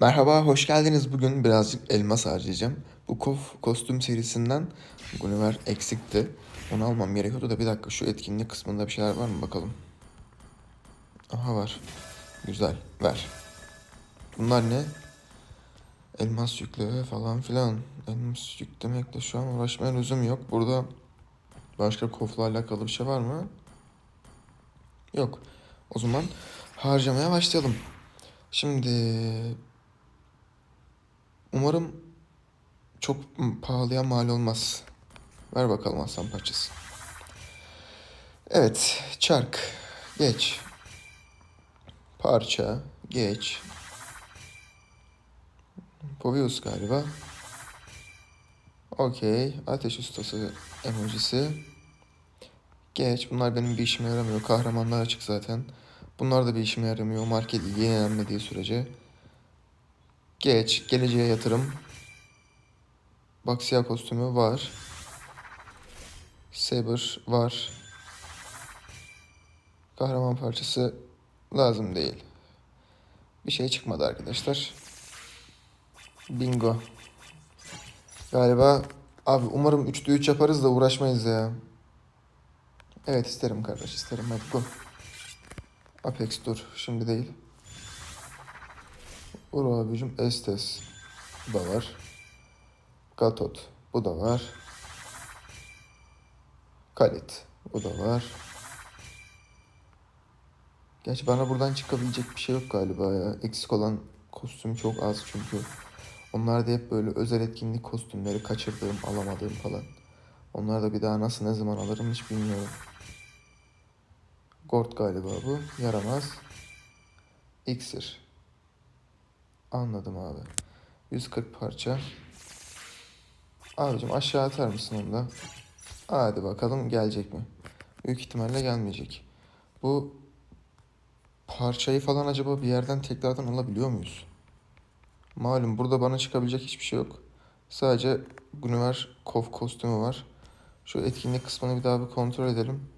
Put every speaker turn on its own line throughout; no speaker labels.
Merhaba, hoş geldiniz. Bugün birazcık elmas harcayacağım. Bu kof kostüm serisinden Gulliver eksikti. Onu almam gerekiyordu da bir dakika şu etkinlik kısmında bir şeyler var mı bakalım. Aha var. Güzel, ver. Bunlar ne? Elmas yükle falan filan. Elmas yüklemekle şu an uğraşmaya lüzum yok. Burada başka kofla alakalı bir şey var mı? Yok. O zaman harcamaya başlayalım. Şimdi Umarım çok pahalıya mal olmaz. Ver bakalım aslan parçası. Evet, çark. Geç. Parça. Geç. Povius galiba. Okey. Ateş ustası emojisi. Geç. Bunlar benim bir işime yaramıyor. Kahramanlar açık zaten. Bunlar da bir işime yaramıyor. Market yenilenmediği sürece. Geç. Geleceğe yatırım. Baksiyah kostümü var. Saber var. Kahraman parçası lazım değil. Bir şey çıkmadı arkadaşlar. Bingo. Galiba abi umarım 3'te 3 yaparız da uğraşmayız ya. Evet isterim kardeş isterim hadi go. Apex dur şimdi değil. Ur abicim Estes. Bu da var. Gatot. Bu da var. Kalit. Bu da var. Gerçi bana buradan çıkabilecek bir şey yok galiba ya. Eksik olan kostüm çok az çünkü. Onlar da hep böyle özel etkinlik kostümleri kaçırdığım, alamadığım falan. Onlar da bir daha nasıl ne zaman alırım hiç bilmiyorum. Gord galiba bu. Yaramaz. İksir. Anladım abi. 140 parça. Abicim aşağı atar mısın onu da? Hadi bakalım gelecek mi? Büyük ihtimalle gelmeyecek. Bu parçayı falan acaba bir yerden tekrardan alabiliyor muyuz? Malum burada bana çıkabilecek hiçbir şey yok. Sadece Gulliver Kof kostümü var. Şu etkinlik kısmını bir daha bir kontrol edelim.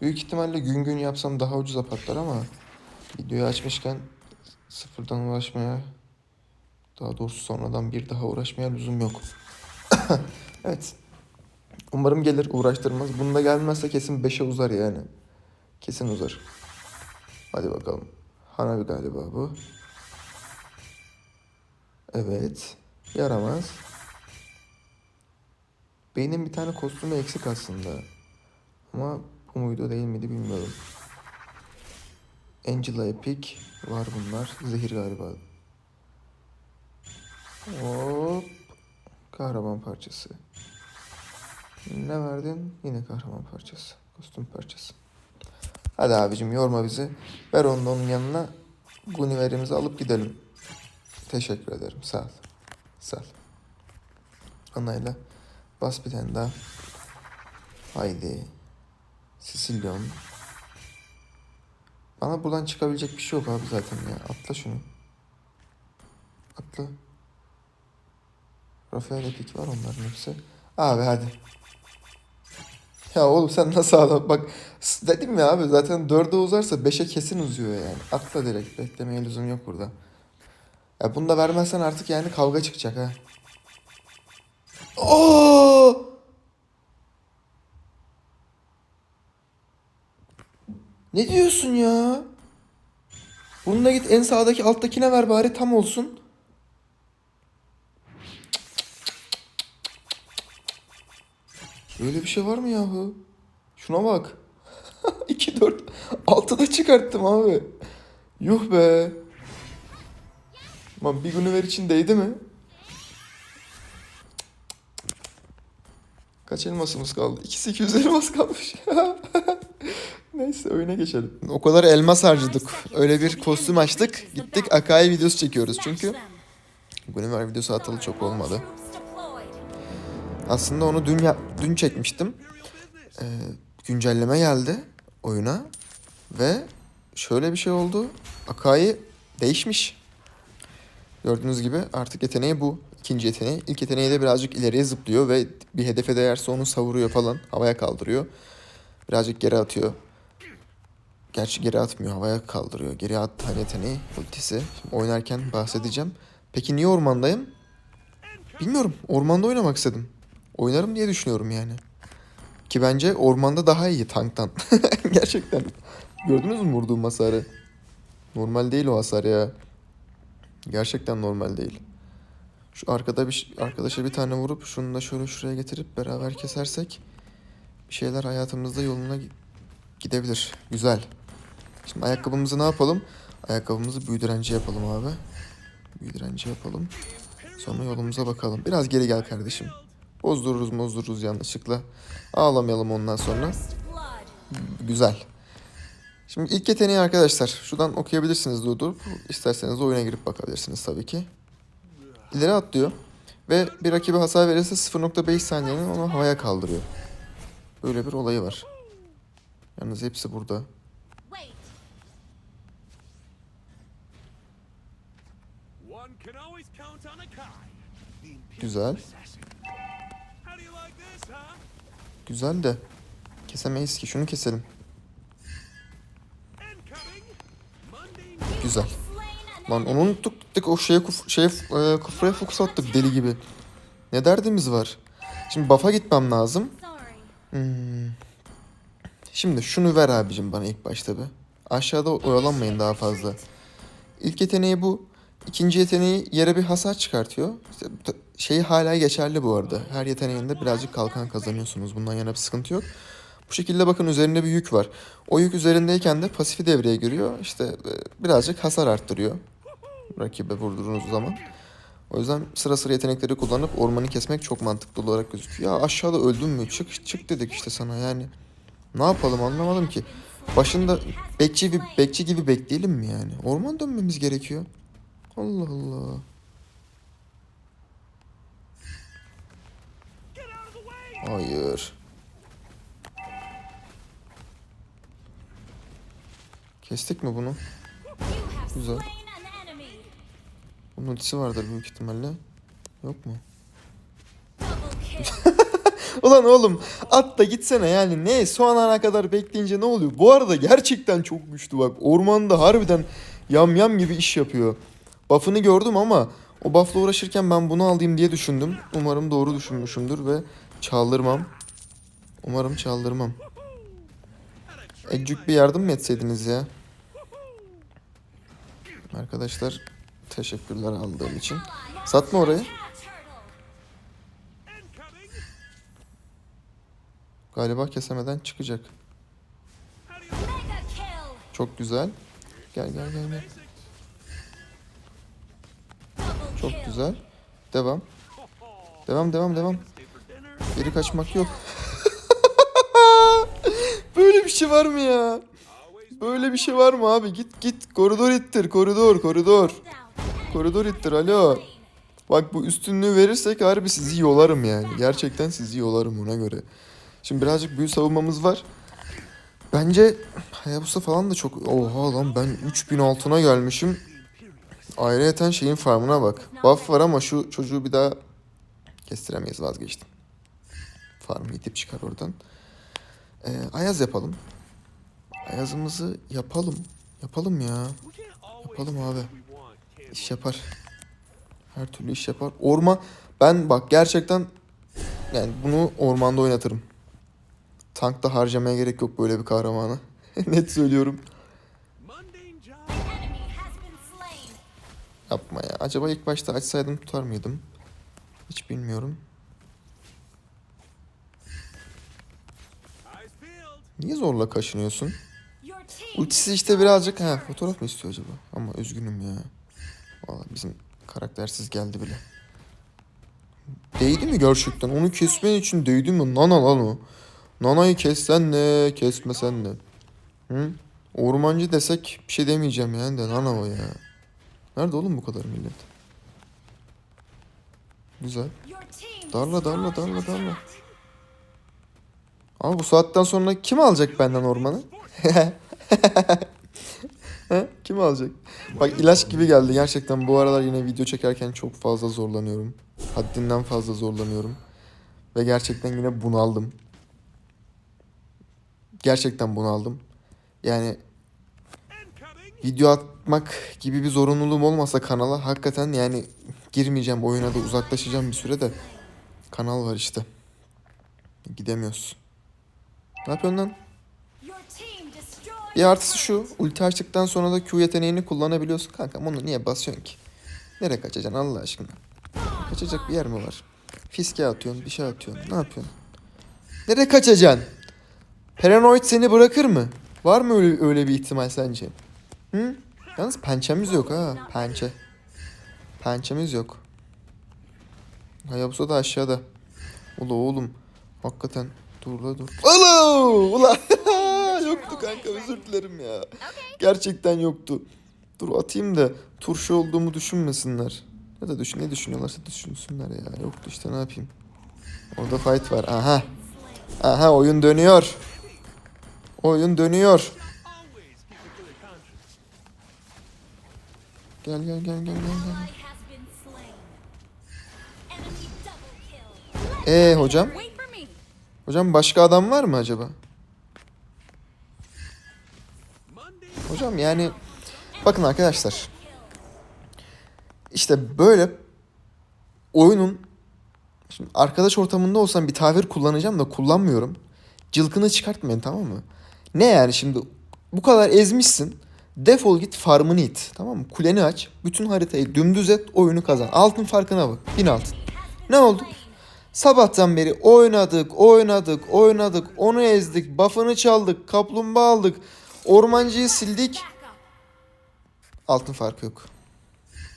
Büyük ihtimalle gün gün yapsam daha ucuza patlar ama videoyu açmışken sıfırdan uğraşmaya daha doğrusu sonradan bir daha uğraşmaya lüzum yok. evet. Umarım gelir uğraştırmaz. Bunda gelmezse kesin 5'e uzar yani. Kesin uzar. Hadi bakalım. Hanabi galiba bu. Evet. Yaramaz. Beynin bir tane kostümü eksik aslında. Ama bu muydu değil miydi bilmiyorum. Angela Epic var bunlar. Zehir galiba. Hop. Kahraman parçası. Ne verdin? Yine kahraman parçası. Kostüm parçası. Hadi abicim yorma bizi. Ver onu onun yanına. Guniverimizi alıp gidelim. Teşekkür ederim. Sağ ol. Sağ ol. Anayla. Bas bir tane daha. Haydi. Sicilyon. Bana buradan çıkabilecek bir şey yok abi zaten ya. Atla şunu. Atla. Rafael Epic var onların hepsi. Abi hadi. Ya oğlum sen nasıl adam bak dedim ya abi zaten 4'e uzarsa 5'e kesin uzuyor yani. Atla direkt beklemeye lüzum yok burada. Ya bunu da vermezsen artık yani kavga çıkacak ha. Oo! Ne diyorsun ya? Bunu da git en sağdaki alttakine ver bari tam olsun. Böyle bir şey var mı yahu? Şuna bak. 2 4 6 da çıkarttım abi. Yuh be. Lan bir günü ver için değdi mi? Kaç elmasımız kaldı? 2 800 elmas kalmış. Neyse oyuna geçelim. O kadar elmas harcadık. Öyle bir kostüm açtık. Gittik Akai videosu çekiyoruz. Çünkü Gulliver videosu atalı çok olmadı. Aslında onu dün ya- dün çekmiştim. Ee, güncelleme geldi oyuna ve şöyle bir şey oldu. Akai değişmiş. Gördüğünüz gibi artık yeteneği bu. İkinci yeteneği. İlk yeteneği de birazcık ileriye zıplıyor ve bir hedefe değerse onu savuruyor falan. Havaya kaldırıyor. Birazcık geri atıyor. Gerçi geri atmıyor. Havaya kaldırıyor. Geri at hani yeteneği. Ultisi. Şimdi oynarken bahsedeceğim. Peki niye ormandayım? Bilmiyorum. Ormanda oynamak istedim. Oynarım diye düşünüyorum yani. Ki bence ormanda daha iyi tanktan. Gerçekten. Gördünüz mü vurduğum hasarı? Normal değil o hasar ya. Gerçekten normal değil. Şu arkada bir arkadaşa bir tane vurup şunu da şöyle şuraya getirip beraber kesersek bir şeyler hayatımızda yoluna gi- gidebilir. Güzel. Şimdi ayakkabımızı ne yapalım? Ayakkabımızı büyü direnci yapalım abi. Büyü direnci yapalım. Sonra yolumuza bakalım. Biraz geri gel kardeşim. Bozdururuz bozdururuz yanlışlıkla. Ağlamayalım ondan sonra. Güzel. Şimdi ilk yeteneği arkadaşlar. Şuradan okuyabilirsiniz durdurup. İsterseniz oyuna girip bakabilirsiniz tabii ki. İleri atlıyor. Ve bir rakibe hasar verirse 0.5 saniyenin onu havaya kaldırıyor. Böyle bir olayı var. Yalnız hepsi burada. Güzel. Güzel de kesemeyiz ki. Şunu keselim. Güzel. Lan
an
onu unuttuk gittik o şeye kuf şeye e, kufraya fokus attık deli gibi. Ne derdimiz var? Şimdi buff'a gitmem lazım. Hmm. Şimdi şunu ver abicim bana ilk başta be. Aşağıda oyalanmayın daha fazla. İlk yeteneği bu. İkinci yeteneği yere bir hasar çıkartıyor. İşte şeyi hala geçerli bu arada. Her yeteneğinde birazcık kalkan kazanıyorsunuz. Bundan yana bir sıkıntı yok. Bu şekilde bakın üzerinde bir yük var. O yük üzerindeyken de pasifi devreye giriyor. İşte e, birazcık hasar arttırıyor. Rakibe vurduğunuz zaman. O yüzden sıra sıra yetenekleri kullanıp ormanı kesmek çok mantıklı olarak gözüküyor. Ya aşağıda öldün mü? Çık çık dedik işte sana yani. Ne yapalım anlamadım ki. Başında bekçi gibi, bekçi gibi bekleyelim mi yani? Orman dönmemiz gerekiyor. Allah Allah. Hayır. Kestik mi bunu? Güzel. Bunun ultisi vardır büyük ihtimalle. Yok mu? Ulan oğlum at da gitsene yani ne son ana kadar bekleyince ne oluyor? Bu arada gerçekten çok güçlü bak. Ormanda harbiden yam yam gibi iş yapıyor. Buff'ını gördüm ama o buff'la uğraşırken ben bunu alayım diye düşündüm. Umarım doğru düşünmüşümdür ve çaldırmam. Umarım çaldırmam. Ecük bir yardım mı etseydiniz ya? Arkadaşlar teşekkürler aldığım için. Satma orayı. Galiba kesemeden çıkacak. Çok güzel. Gel gel gel gel. Çok güzel. Devam. Devam devam devam. Geri kaçmak yok. Böyle bir şey var mı ya? Böyle bir şey var mı abi? Git git. Koridor ittir. Koridor koridor. Koridor ittir alo. Bak bu üstünlüğü verirsek harbi sizi yolarım yani. Gerçekten sizi yolarım ona göre. Şimdi birazcık büyü savunmamız var. Bence Hayabusa falan da çok... Oha lan ben 3000 altına gelmişim. Ayrıyeten şeyin farmına bak. Buff var ama şu çocuğu bir daha kestiremeyiz vazgeçtim. Farmı itip çıkar oradan. Ee, Ayaz yapalım. Ayazımızı yapalım. Yapalım ya. Yapalım abi. İş yapar. Her türlü iş yapar. Orman ben bak gerçekten yani bunu ormanda oynatırım. Tankta harcamaya gerek yok böyle bir kahramanı. Net söylüyorum. Yapma ya. Acaba ilk başta açsaydım tutar mıydım? Hiç bilmiyorum. Niye zorla kaşınıyorsun? Ultisi işte birazcık ha fotoğraf mı istiyor acaba? Ama üzgünüm ya. Valla bizim karaktersiz geldi bile. Değdi mi gerçekten? Onu kesmen için değdi mi? Nana lan o. Nana'yı kessen ne, kesmesen ne? Hı? Ormancı desek bir şey demeyeceğim yani de Nana o ya. Nerede oğlum bu kadar millet? Güzel. Darla darla darla darla. Ama bu saatten sonra kim alacak benden ormanı? Kim alacak? Bak ilaç gibi geldi gerçekten bu aralar yine video çekerken çok fazla zorlanıyorum. Haddinden fazla zorlanıyorum. Ve gerçekten yine bunaldım. Gerçekten bunaldım. Yani video atmak gibi bir zorunluluğum olmasa kanala hakikaten yani girmeyeceğim oyuna da uzaklaşacağım bir süre de kanal var işte. Gidemiyoruz. Ne yapıyorsun lan? Bir artısı şu. Ulti açtıktan sonra da Q yeteneğini kullanabiliyorsun. Kankam onu niye basıyorsun ki? Nereye kaçacaksın Allah aşkına? Kaçacak bir yer mi var? Fiske atıyorsun, bir şey atıyorsun. Ne yapıyorsun? Nereye kaçacaksın? Paranoid seni bırakır mı? Var mı öyle, öyle bir ihtimal sence? Hı? Yalnız pençemiz yok ha. Pençe. Pençemiz yok. Hayabusa da aşağıda. Ula oğlum. Hakikaten. Dur la dur. Alo! Ula! yoktu kanka özür dilerim ya. Gerçekten yoktu. Dur atayım da turşu olduğumu düşünmesinler. Ya da düşün ne düşünüyorlarsa düşünsünler ya. Yoktu işte ne yapayım. Orada fight var. Aha. Aha oyun dönüyor. Oyun dönüyor. Gel gel gel gel gel. gel. Ee hocam? Hocam başka adam var mı acaba? Hocam yani bakın arkadaşlar. İşte böyle oyunun şimdi arkadaş ortamında olsam bir tavır kullanacağım da kullanmıyorum. Cılkını çıkartmayın tamam mı? Ne yani şimdi bu kadar ezmişsin. Defol git farmını it. Tamam mı? Kuleni aç. Bütün haritayı dümdüz et. Oyunu kazan. Altın farkına bak. Bin altın. Ne oldu? Sabahtan beri oynadık, oynadık, oynadık. Onu ezdik. Buff'ını çaldık. Kaplumbağa aldık. Ormancıyı sildik. Altın farkı yok.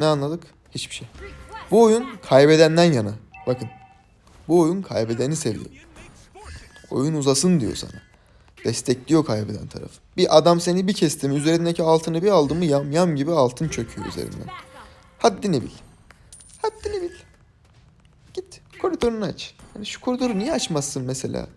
Ne anladık? Hiçbir şey. Bu oyun kaybedenden yana. Bakın. Bu oyun kaybedeni seviyor. Oyun uzasın diyor sana. Destekliyor kaybeden taraf. Bir adam seni bir kesti mi üzerindeki altını bir aldı mı yam yam gibi altın çöküyor üzerinden. Haddini bil. Haddini bil. Git koridorunu aç. Yani şu koridoru niye açmazsın mesela?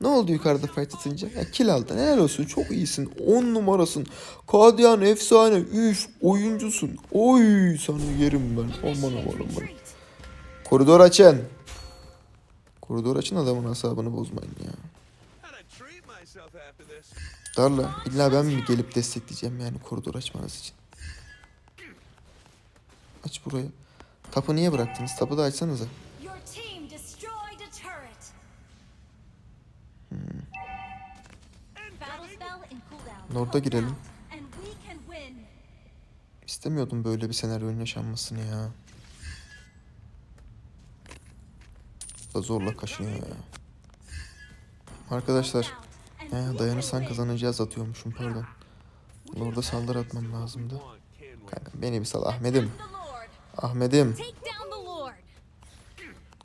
Ne oldu yukarıda fight atınca? Ya kill aldın. Helal olsun. Çok iyisin. 10 numarasın. Kadian efsane. Üf. Oyuncusun. Oy sana yerim ben. Aman aman aman. Koridor açın. Koridor açın adamın asabını bozmayın ya. Darla illa ben mi gelip destekleyeceğim yani koridor açmanız için? Aç burayı. Tapı niye bıraktınız? Tapı da açsanıza. Lord'a girelim. İstemiyordum böyle bir senaryonun yaşanmasını ya. Da zorla kaşınıyor ya. Arkadaşlar. He, dayanırsan kazanacağız atıyormuşum pardon. Lord'a saldırı atmam lazımdı. Kanka beni bir sal Ahmet'im. Ahmet'im.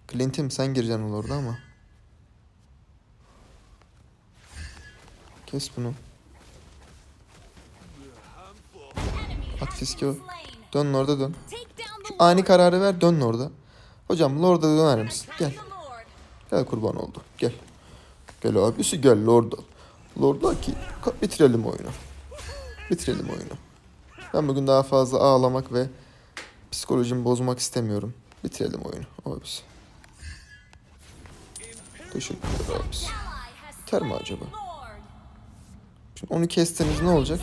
Clint'im sen gireceksin o Lord'a ama. Kes bunu. At fiske o. Dön Lord'a dön. Şu ani kararı ver dön Lord'a. Hocam Lord'a döner misin? Gel. Gel kurban oldu. Gel. Gel abisi gel Lord'a. Lord'a ki bitirelim oyunu. Bitirelim oyunu. Ben bugün daha fazla ağlamak ve psikolojimi bozmak istemiyorum. Bitirelim oyunu abisi. Teşekkürler
has
Biter mi acaba? Şimdi onu kestiniz ne olacak?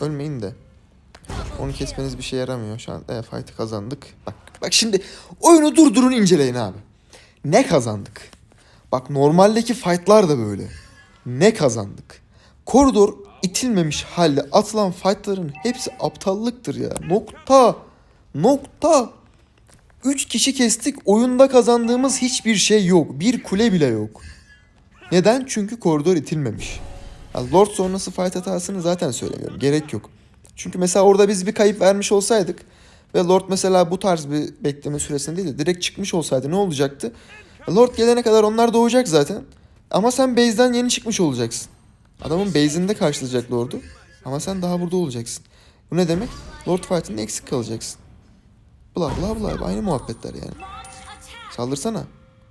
Ölmeyin de. Onu kesmeniz bir şey yaramıyor. Şu an e, fight'ı kazandık. Bak, bak şimdi oyunu durdurun inceleyin abi. Ne kazandık? Bak normaldeki fight'lar da böyle. Ne kazandık? Koridor itilmemiş halde atılan fight'ların hepsi aptallıktır ya. Nokta. Nokta. 3 kişi kestik. Oyunda kazandığımız hiçbir şey yok. Bir kule bile yok. Neden? Çünkü koridor itilmemiş. Ya Lord sonrası fight hatasını zaten söylemiyorum. Gerek yok. Çünkü mesela orada biz bir kayıp vermiş olsaydık ve Lord mesela bu tarz bir bekleme süresinde değil de direkt çıkmış olsaydı ne olacaktı? Lord gelene kadar onlar doğacak zaten. Ama sen base'den yeni çıkmış olacaksın. Adamın base'inde karşılayacak Lord'u. Ama sen daha burada olacaksın. Bu ne demek? Lord fight'inde eksik kalacaksın. Bla bla bla aynı muhabbetler yani. Saldırsana.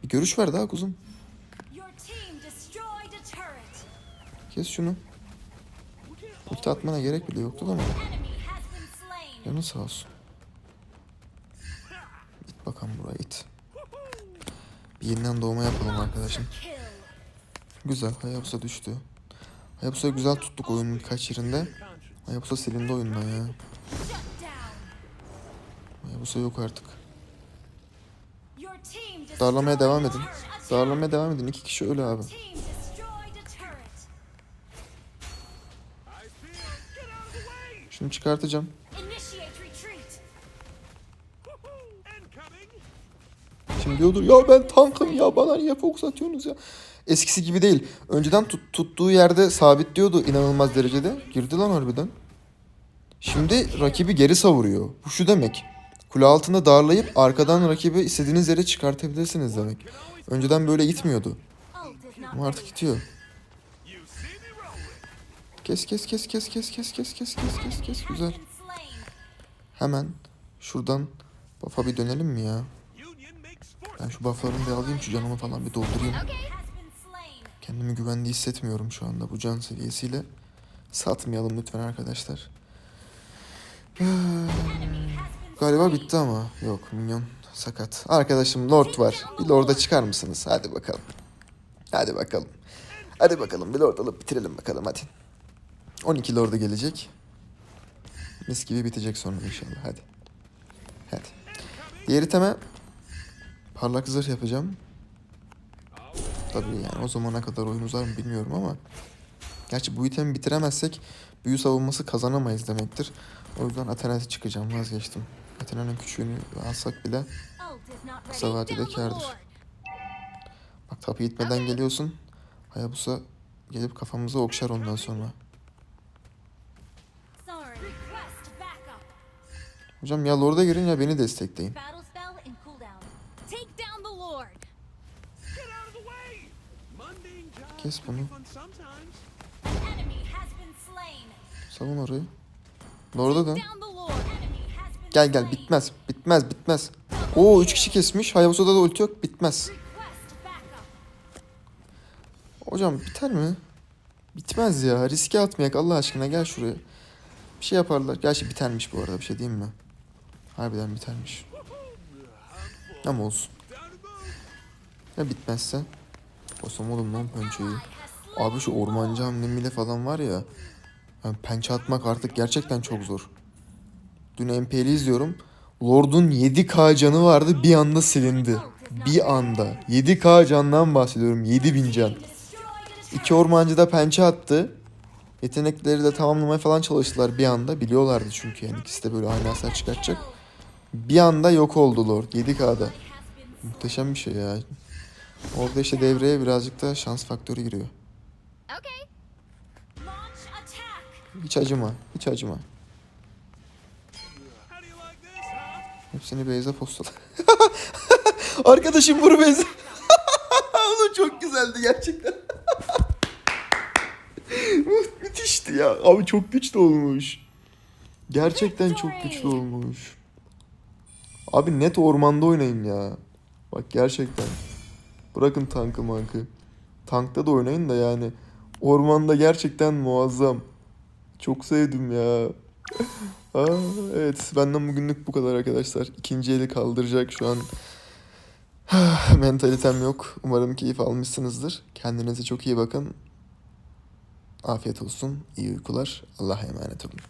Bir görüş ver daha kuzum. Kes şunu. Ulti atmana gerek bile yoktu ama. Canın sağ olsun. İt bakalım buraya it. Bir yeniden doğma yapalım arkadaşım. Güzel. Hayabusa düştü. Hayabusa güzel tuttuk oyunun birkaç yerinde. Hayabusa silindi oyundan ya. Hayabusa yok artık. Darlamaya devam edin. Darlamaya devam edin. İki kişi öyle abi. Şunu çıkartacağım. Şimdi diyordur ya ben tankım ya bana niye fokus atıyorsunuz ya. Eskisi gibi değil. Önceden tut- tuttuğu yerde sabitliyordu inanılmaz derecede. Girdi lan harbiden. Şimdi rakibi geri savuruyor. Bu şu demek. Kule altında darlayıp arkadan rakibi istediğiniz yere çıkartabilirsiniz demek. Önceden böyle gitmiyordu. Ama artık gidiyor. Kes kes kes kes kes kes kes kes kes kes kes güzel. Hemen şuradan buff'a bir dönelim mi ya? Ben şu buff'larını bir alayım şu canımı falan bir doldurayım. Kendimi güvende hissetmiyorum şu anda bu can seviyesiyle. Satmayalım lütfen arkadaşlar. Galiba bitti ama. Yok minyon sakat. Arkadaşım lord var. Bir lorda çıkar mısınız? Hadi bakalım. Hadi bakalım. Hadi bakalım bir lord alıp bitirelim bakalım hadi. 12 lorda gelecek. Mis gibi bitecek sonra inşallah hadi. Hadi. Diğer iteme parlak zırh yapacağım. Tabii yani o zamana kadar oyun uzar mı bilmiyorum ama. Gerçi bu itemi bitiremezsek büyü savunması kazanamayız demektir. O yüzden Athena'ya çıkacağım vazgeçtim. Athena'nın küçüğünü alsak bile kısa vadede kârdır. Bak tapu itmeden geliyorsun. Hayabusa gelip kafamıza okşar ondan sonra. Hocam ya Lord'a girin ya beni destekleyin. Kes bunu. Savun orayı. Lord'a
been
Gel gel bitmez. Bitmez bitmez. Oo 3 kişi kesmiş. Hayabusa'da da ulti yok. Bitmez. Hocam biter mi? Bitmez ya. Riske atmayak Allah aşkına gel şuraya. Bir şey yaparlar. Gerçi bitermiş bu arada bir şey diyeyim mi? Harbiden bitermiş. Ama olsun. Ya bitmezse? Basam oğlum lan pençeyi. Abi şu ormancı hamlemiyle falan var ya. Yani pençe atmak artık gerçekten çok zor. Dün MP'li izliyorum. Lord'un 7k canı vardı bir anda silindi. Bir anda. 7k candan bahsediyorum. 7000 can. İki ormancı da pençe attı. Yetenekleri de tamamlamaya falan çalıştılar bir anda. Biliyorlardı çünkü yani ikisi de böyle aynı hasar çıkartacak. Bir anda yok oldu Lord 7K'da.
Has been
Muhteşem bir şey ya. Orada işte devreye birazcık da şans faktörü giriyor. Hiç acıma, hiç acıma. Hepsini Beyza postaladı. Arkadaşım vur Beyza. Oğlum çok güzeldi gerçekten. Mü- Müthişti ya. Abi çok güçlü olmuş. Gerçekten çok güçlü olmuş. Abi net ormanda oynayın ya. Bak gerçekten. Bırakın tankı mankı. Tankta da oynayın da yani. Ormanda gerçekten muazzam. Çok sevdim ya. Aa, evet benden bugünlük bu kadar arkadaşlar. İkinci eli kaldıracak şu an. Mentalitem yok. Umarım keyif almışsınızdır. Kendinize çok iyi bakın. Afiyet olsun. iyi uykular. Allah'a emanet olun.